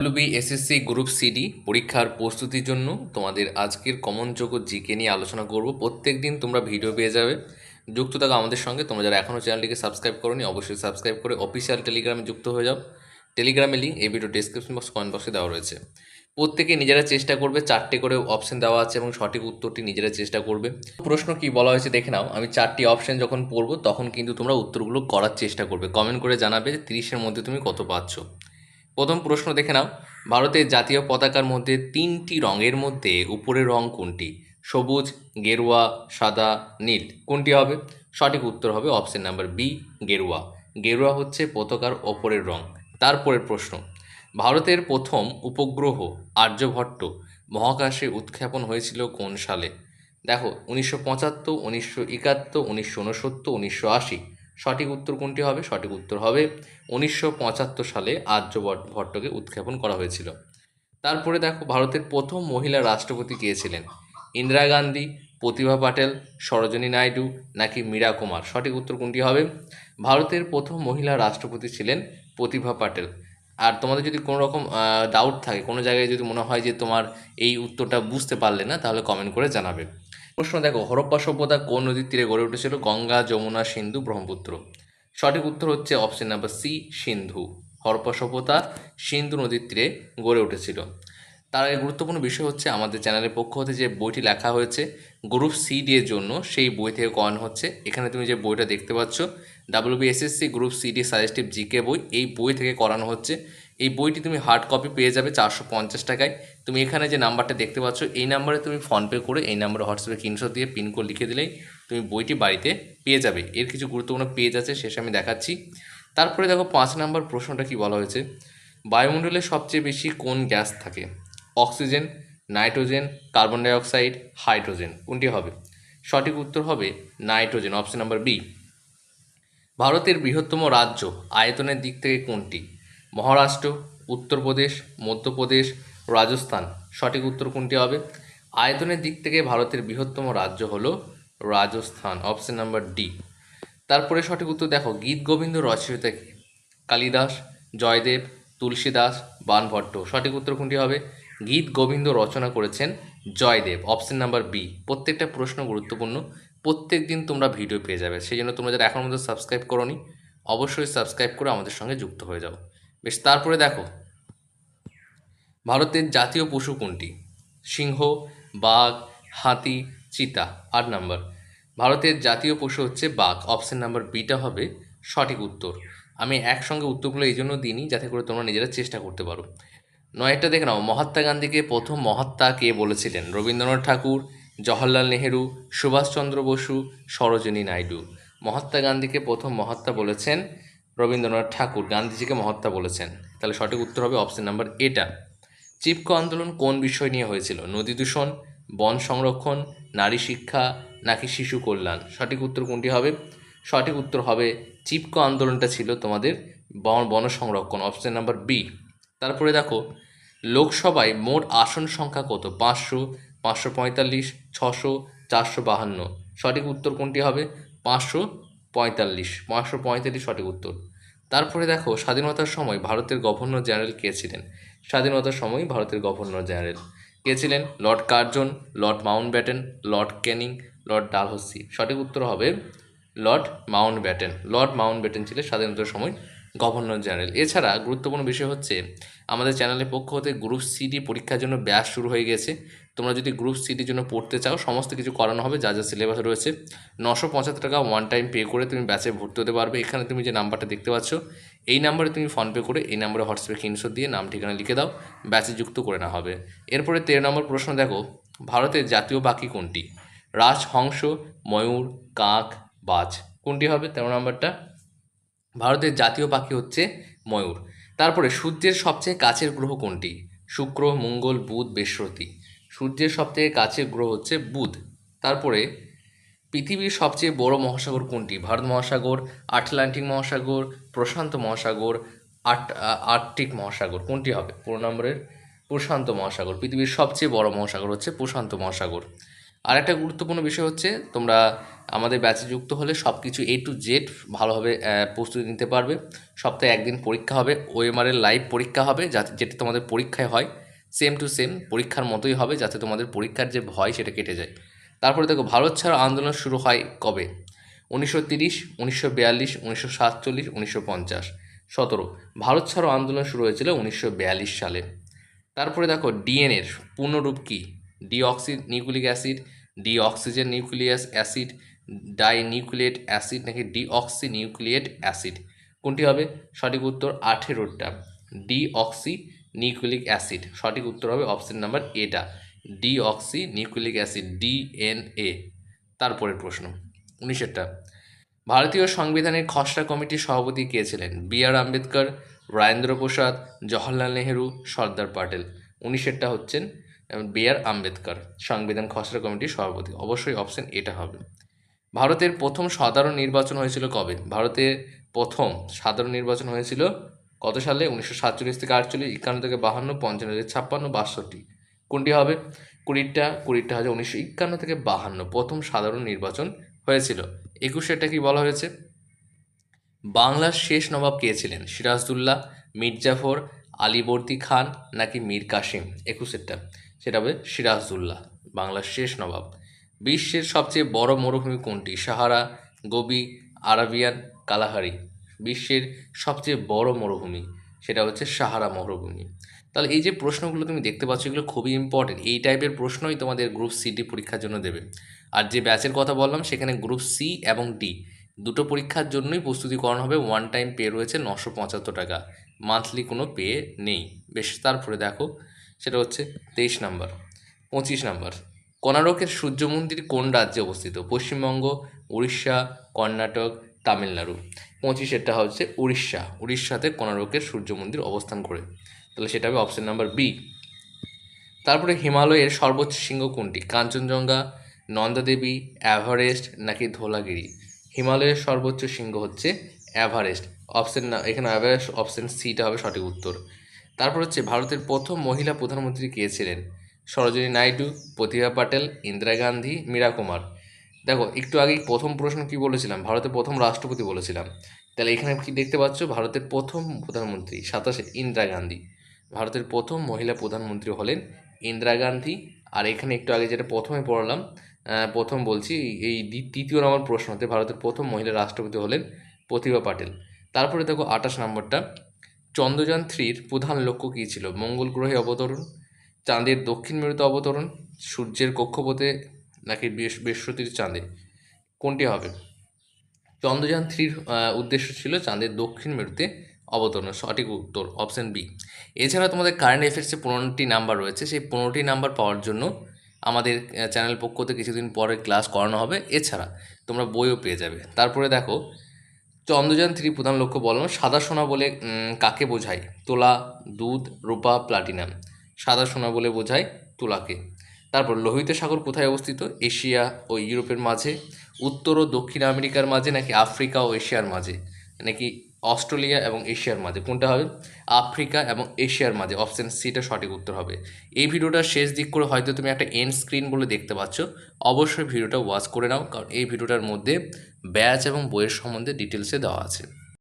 WB SSC group CD পরীক্ষার প্রস্তুতির জন্য তোমাদের আজকের কমন যোগ্য জিকে নিয়ে আলোচনা করব। প্রত্যেক দিন তোমরা ভিডিও পেয়ে যাবে। যুক্ত থাকো আমাদের সঙ্গে। তোমরা যারা এখনও চ্যানেলটিকে সাবস্ক্রাইব করোনি, অবশ্যই সাবস্ক্রাইব করে অফিসিয়াল টেলিগ্রামে যুক্ত হয়ে যাও। টেলিগ্রামে লিঙ্ক এই ভিডিও ডিসক্রিপশন বক্স কমেন্ট বক্সে দেওয়া রয়েছে। প্রত্যেকে নিজেরা চেষ্টা করবে, চারটে করে অপশন দেওয়া আছে এবং সঠিক উত্তরটি নিজেরা চেষ্টা করবে। প্রশ্ন কি বলা হয়েছে দেখে নাও। আমি চারটি অপশন যখন পড়ব, তখন কিন্তু তোমরা উত্তরগুলো করার চেষ্টা করবে। কমেন্ট করে জানাবে যে তিরিশের মধ্যে তুমি কত পাচ্ছ। প্রথম প্রশ্ন দেখে নাও। ভারতের জাতীয় পতাকার মধ্যে তিনটি রঙের মধ্যে উপরের রং কোনটি? সবুজ, গেরুয়া, সাদা, নীল। কোনটি হবে? সঠিক উত্তর হবে অপশন নাম্বার বি গেরুয়া। গেরুয়া হচ্ছে পতাকার ওপরের রং। তারপরের প্রশ্ন। ভারতের প্রথম উপগ্রহ আর্যভট্ট মহাকাশে উৎক্ষেপণ হয়েছিল কোন সালে? দেখো, উনিশশো পঁচাত্তর, উনিশশো একাত্তর, উনিশশো উনসত্তর উনিশশো আশি। সঠিক উত্তর কোনটি হবে? সঠিক উত্তর হবে উনিশশো পঁচাত্তর সালে আর্যভট্ট ভট্টকে উৎক্ষেপণ করা হয়েছিল। তারপরে দেখো, ভারতের প্রথম মহিলা রাষ্ট্রপতি কে ছিলেন? ইন্দিরা গান্ধী, প্রতিভা পাটেল, সরোজিনী নাইডু নাকি মীরা কুমার? সঠিক উত্তর কোনটি হবে? ভারতের প্রথম মহিলা রাষ্ট্রপতি ছিলেন প্রতিভা পাটেল। আর তোমাদের যদি কোনো রকম ডাউট থাকে, কোনো জায়গায় যদি মনে হয় যে তোমার এই উত্তরটা বুঝতে পারলে না, তাহলে কমেন্ট করে জানাবে। প্রশ্ন, দেখো, হরপ্পা সভ্যতা কোন নদীর তীরে গড়ে উঠেছিল? গঙ্গা, যমুনা, সিন্ধু, ব্রহ্মপুত্র। সঠিক উত্তর হচ্ছে option number C Sindhu. Harappa সভ্যতা সিন্ধু নদীর তীরে গড়ে উঠেছিল। তার আগে গুরুত্বপূর্ণ বিষয় হচ্ছে আমাদের চ্যানেলের পক্ষ হতে যে বইটি লেখা হয়েছে, গ্রুপ সি ডি এর জন্য, সেই বই থেকে করানো হচ্ছে। এখানে তুমি যে বইটা দেখতে পাচ্ছ WBSSC group C D suggestive GK বই, এই বই থেকে করানো হচ্ছে। এই বইটি তুমি হার্ড কপি পেয়ে যাবে চারশো পঞ্চাশ টাকায়। তুমি এখানে যে নাম্বারটা দেখতে পাচ্ছ, এই নাম্বারে তুমি ফোনপে করে এই নাম্বারে হোয়াটসঅ্যাপে স্ক্রিনশট দিয়ে পিনকোড লিখে দিলেই তুমি বইটি বাড়িতে পেয়ে যাবে। এর কিছু গুরুত্বপূর্ণ পেজ আছে, শেষে আমি দেখাচ্ছি। তারপরে দেখো পাঁচ নাম্বার প্রশ্নটা কি বলা হয়েছে? বায়ুমণ্ডলে সবচেয়ে বেশি কোন গ্যাস থাকে? Oxygen, nitrogen, carbon dioxide hydrogen, কোনটি হবে? সঠিক উত্তর হবে নাইট্রোজেন অপশন নাম্বার বি ভারতের বৃহত্তম রাজ্য আয়তনের দিক থেকে কোনটি? মহারাষ্ট্র, উত্তরপ্রদেশ, মধ্যপ্রদেশ, রাজস্থান। সঠিক উত্তর কোনটি হবে? আয়তনের দিক থেকে ভারতের বৃহত্তম রাজ্য হল রাজস্থান অপশন নাম্বার ডি তারপরে সঠিক উত্তর দেখো, গীত গোবিন্দ রচয়িতা কে? কালিদাস, জয়দেব, তুলসীদাস, বানভট্ট। সঠিক উত্তর কোনটি হবে? গীত গোবিন্দ রচনা করেছেন জয়দেব অপশন নাম্বার বি প্রত্যেকটা প্রশ্ন গুরুত্বপূর্ণ। প্রত্যেক দিন তোমরা ভিডিও পেয়ে যাবে। সেই জন্য তোমরা যারা এখন মধ্যে সাবস্ক্রাইব করোনি, অবশ্যই সাবস্ক্রাইব করে আমাদের সঙ্গে যুক্ত হয়ে যাও। বেশ, তারপরে দেখো। ভারতের জাতীয় পশু কোনটি? সিংহ, বাঘ, হাতি, চিতা, আট নাম্বার। ভারতের জাতীয় পশু হচ্ছে বাঘ। অপশন নাম্বার বিটা হবে সঠিক উত্তর। আমি একসঙ্গে উত্তরগুলো এই জন্য দিইনি, যাতে করে তোমরা নিজেরা চেষ্টা করতে পারো। নয়টা দেখে নাও। মহাত্মা গান্ধীকে প্রথম মহাত্মা কে বলেছিলেন? রবীন্দ্রনাথ ঠাকুর, জওহরলাল নেহেরু, সুভাষচন্দ্র বসু, সরোজিনী নাইডু। মহাত্মা গান্ধীকে প্রথম মহাত্মা বলেছেন রবীন্দ্রনাথ ঠাকুর গান্ধীজিকে মহাত্মা বলেছেন। তাহলে সঠিক উত্তর হবে অপশন নাম্বার এটা চিপকো আন্দোলন কোন বিষয় নিয়ে হয়েছিল? নদী দূষণ, বন সংরক্ষণ, নারী শিক্ষা, নাকি শিশু কল্যাণ? সঠিক উত্তর কোনটি হবে? সঠিক উত্তর হবে চিপকো আন্দোলনটা ছিল তোমাদের বন বন সংরক্ষণ অপশন নাম্বার বি তারপরে দেখো, লোকসভায় মোট আসন সংখ্যা কত? পাঁচশো পাঁচশো পঁয়তাল্লিশ, ছশো, চারশো বাহান্ন। সঠিক উত্তর কোনটি হবে? পাঁচশো পঁয়তাল্লিশ, পাঁচশো পঁয়তাল্লিশ সঠিক উত্তর। তারপরে দেখো, স্বাধীনতার সময় ভারতের গভর্নর জেনারেল কে ছিলেন? স্বাধীনতার সময় ভারতের গভর্নর জেনারেল কে ছিলেন? Lord Curzon, Lord Mountbatten Lord Canning Lord Dalhousie. সঠিক উত্তর হবে Lord Mountbatten Lord Mountbatten ছিলেন স্বাধীনতার সময় গভর্নর জেনারেল। এছাড়া গুরুত্বপূর্ণ বিষয় হচ্ছে, আমাদের চ্যানেলের পক্ষ হতে গ্রুপ সিডি পরীক্ষার জন্য ব্যাস শুরু হয়ে গেছে। তোমরা যদি গ্রুপ সিডির জন্য পড়তে চাও, সমস্ত কিছু করানো হবে, যা যা সিলেবাস রয়েছে। নশো পঁচাত্তর টাকা ওয়ান টাইম পে করে তুমি ব্যাচে ভর্তি হতে পারবে। এখানে তুমি যে নাম্বারটা দেখতে পাচ্ছ, এই নাম্বারে তুমি ফোনপে করে এই নাম্বারে হোয়াটসঅ্যাপে স্ক্রিনশট দিয়ে নাম ঠিকানা লিখে দাও ব্যাচে যুক্ত করে না হবে। এরপরে তেরো নম্বর প্রশ্ন, দেখো, ভারতের জাতীয় পাখি কোনটি? রাজহংস, ময়ূর, কাক, বাজ। কোনটি হবে? তেরো নম্বরটা ভারতের জাতীয় পাখি হচ্ছে ময়ূর। তারপরে সূর্যের সবচেয়ে কাছের গ্রহ কোনটি? শুক্র, মঙ্গল, বুধ, বৃহস্পতি। সূর্যের সবথেকে কাছের গ্রহ হচ্ছে বুধ। তারপরে পৃথিবীর সবচেয়ে বড় মহাসাগর কোনটি? ভারত মহাসাগর, আটলান্টিক মহাসাগর, প্রশান্ত মহাসাগর, আট, আর্কটিক মহাসাগর। কোনটি হবে? পনেরো নম্বরের প্রশান্ত মহাসাগর। পৃথিবীর সবচেয়ে বড় মহাসাগর হচ্ছে প্রশান্ত মহাসাগর। আর একটা গুরুত্বপূর্ণ বিষয় হচ্ছে, তোমরা আমাদের ব্যাচে যুক্ত হলে সব কিছু এ টু জেড ভালোভাবে প্রস্তুতি নিতে পারবে। সপ্তাহে একদিন পরীক্ষা হবে ওএমআরের লাইভ পরীক্ষা হবে, যাতে, যেটা তোমাদের পরীক্ষায় হয়। সেম টু সেম পরীক্ষার মতোই হবে যাতে তোমাদের পরীক্ষার যে ভয় সেটা কেটে যায়। তারপরে দেখো, ভারত ছাড়ো আন্দোলন শুরু হয় কবে? উনিশশো তিরিশ, উনিশশো বিয়াল্লিশ, উনিশশো সাতচল্লিশ, উনিশশো পঞ্চাশ। সতেরো, ভারত ছাড়ো আন্দোলন শুরু হয়েছিল উনিশশো বিয়াল্লিশ সালে। তারপরে দেখো ডিএনএর পূর্ণরূপ কী? Deoxy nucleic acid deoxygen nucleus acid dinucleate acid নাকি ডিঅক্সি নিউক্লিয়েট অ্যাসিড কোনটি হবে? সঠিক উত্তর আঠেরোটা। Deoxy nucleic acid. সঠিক উত্তর হবে অপশন নাম্বার এটা D deoxy nucleic acid, DNA. তারপরের প্রশ্ন উনিশেরটা ভারতীয় সংবিধানের খসড়া কমিটির সভাপতি কে ছিলেন? বি আর আম্বেদকর, রাজেন্দ্র প্রসাদ, জওহরলাল নেহেরু, সর্দার প্যাটেল উনিশেরটা হচ্ছেন বি আর আম্বেদকর, সংবিধান খসড়া কমিটির সভাপতি। অবশ্যই অপশন এটা হবে। ভারতের প্রথম সাধারণ নির্বাচন হয়েছিল কবে? ভারতের প্রথম সাধারণ নির্বাচন হয়েছিল কত সালে? উনিশশো সাতচল্লিশ থেকে আটচল্লিশ, একান্ন থেকে বাহান্ন, পঞ্চান্ন থেকে ছাপ্পান্ন, বাষট্টি। কোনটি হবে? কুড়িটা কুড়িটা হাজার উনিশশো একান্ন থেকে বাহান্ন প্রথম সাধারণ নির্বাচন হয়েছিল। একুশেরটা কি বলা হয়েছে? বাংলার শেষ নবাব কে ছিলেন? সিরাজদুল্লাহ, মির্জাফর, আলীবর্দী খান নাকি মীর কাসিম? একুশেরটা। সেটা হবে সিরাজদুল্লাহ, বাংলার শেষ নবাব। বিশ্বের সবচেয়ে বড় মরুভূমি কোনটি? Sahara, Gobi, Arabian, Kalahari. বিশ্বের সবচেয়ে বড় মরুভূমি, সেটা হচ্ছে সাহারা মরুভূমি। তাহলে এই যে প্রশ্নগুলো তুমি দেখতে পাচ্ছ, এগুলো খুবই ইম্পর্টেন্ট এই টাইপের প্রশ্নই তোমাদের গ্রুপ সিটি পরীক্ষার জন্য দেবে। আর যে ব্যাচের কথা বললাম, সেখানে গ্রুপ সি এবং ডি দুটো পরীক্ষার জন্যই প্রস্তুতি করানো হবে। ওয়ান টাইম পে রয়েছে নশো পঁচাত্তর টাকা। মান্থলি কোনো পে নেই। বেশ, তারপরে দেখো, সেটা হচ্ছে তেইশ নাম্বার পঁচিশ নাম্বার কোনারকের সূর্য মন্দির কোন রাজ্যে অবস্থিত? পশ্চিমবঙ্গ, উড়িষ্যা, কর্ণাটক, তামিলনাড়ু। পঁচিশেরটা হচ্ছে উড়িষ্যা। উড়িষ্যাতে কোনারকের সূর্য মন্দির অবস্থান করে। তাহলে সেটা হবে অপশন নাম্বার বি তারপরে হিমালয়ের সর্বোচ্চ শৃঙ্গ কোনটি? কাঞ্চনজঙ্ঘা, নন্দাদেবী, এভারেস্ট নাকি ধোলাগিরি? হিমালয়ের সর্বোচ্চ শৃঙ্গ হচ্ছে এভারেস্ট। অপশন না, এখানে এভারেস্ট অপশন সিটা হবে সঠিক উত্তর। তারপর হচ্ছে ভারতের প্রথম মহিলা প্রধানমন্ত্রী কে ছিলেন? সরোজিনী নাইডু, প্রতিভা পাটেল, ইন্দিরা গান্ধী, মীরা কুমার। দেখো, একটু আগেই প্রথম প্রশ্ন কি বলেছিলাম? ভারতের প্রথম রাষ্ট্রপতি বলেছিলাম। তাহলে এখানে কি দেখতে পাচ্ছ? ভারতের প্রথম প্রধানমন্ত্রী, সাতাশে ইন্দিরা গান্ধী। ভারতের প্রথম মহিলা প্রধানমন্ত্রী হলেন ইন্দিরা গান্ধী। আর এখানে একটু আগে যেটা প্রথমে পড়লাম প্রথম বলছি, এই তৃতীয় নম্বর প্রশ্নতে ভারতের প্রথম মহিলা রাষ্ট্রপতি হলেন প্রতিভা পাটেল। তারপরে দেখো আঠাশ নম্বরটা। চন্দ্রযান থ্রির প্রধান লক্ষ্য কী ছিল? মঙ্গল গ্রহে অবতরণ, চাঁদের দক্ষিণ মেরুতে অবতরণ, সূর্যের কক্ষপথে নাকি বৃহস্প- বৃহস্পতির চাঁদে, কোনটি হবে? চন্দ্রযান থ্রির উদ্দেশ্য ছিল চাঁদের দক্ষিণ মেরুতে অবতরণ। সঠিক উত্তর, অপশন বি। এছাড়া তোমাদের কারেন্ট অ্যাফেয়ার্সে পনেরোটি নাম্বার রয়েছে। সেই পনেরোটি নাম্বার পাওয়ার জন্য আমাদের চ্যানেল পক্ষ থেকে কিছুদিন পরে ক্লাস করানো হবে। এছাড়া তোমরা বইও পেয়ে যাবে। তারপরে দেখো, চন্দ্রযান থ্রি প্রধান লক্ষ্য বললাম সাদা সোনা বলে কাকে বোঝায়? তোলা, দুধ, রূপা প্লাটিনাম সাদা সোনা বলে বোঝায় তুলাকে। তারপর লোহিত সাগর কোথায় অবস্থিত? এশিয়া ও ইউরোপের মাঝে, উত্তর ও দক্ষিণ আমেরিকার মাঝে নাকি আফ্রিকা ও এশিয়ার মাঝে? নাকি অস্ট্রেলিয়া এবং এশিয়ার মাঝে? কোনটা হবে? আফ্রিকা এবং এশিয়ার মাঝে। অপশন সিটা সঠিক উত্তর হবে। এই ভিডিওটার শেষ দিক করে হয়তো তুমি একটা এন্ড স্ক্রিন বলে দেখতে পাচ্ছ। অবশ্যই ভিডিওটা ওয়াচ করে নাও, কারণ এই ভিডিওটার মধ্যে ব্যাচ এবং বইয়ের সম্বন্ধে ডিটেলসে দেওয়া আছে।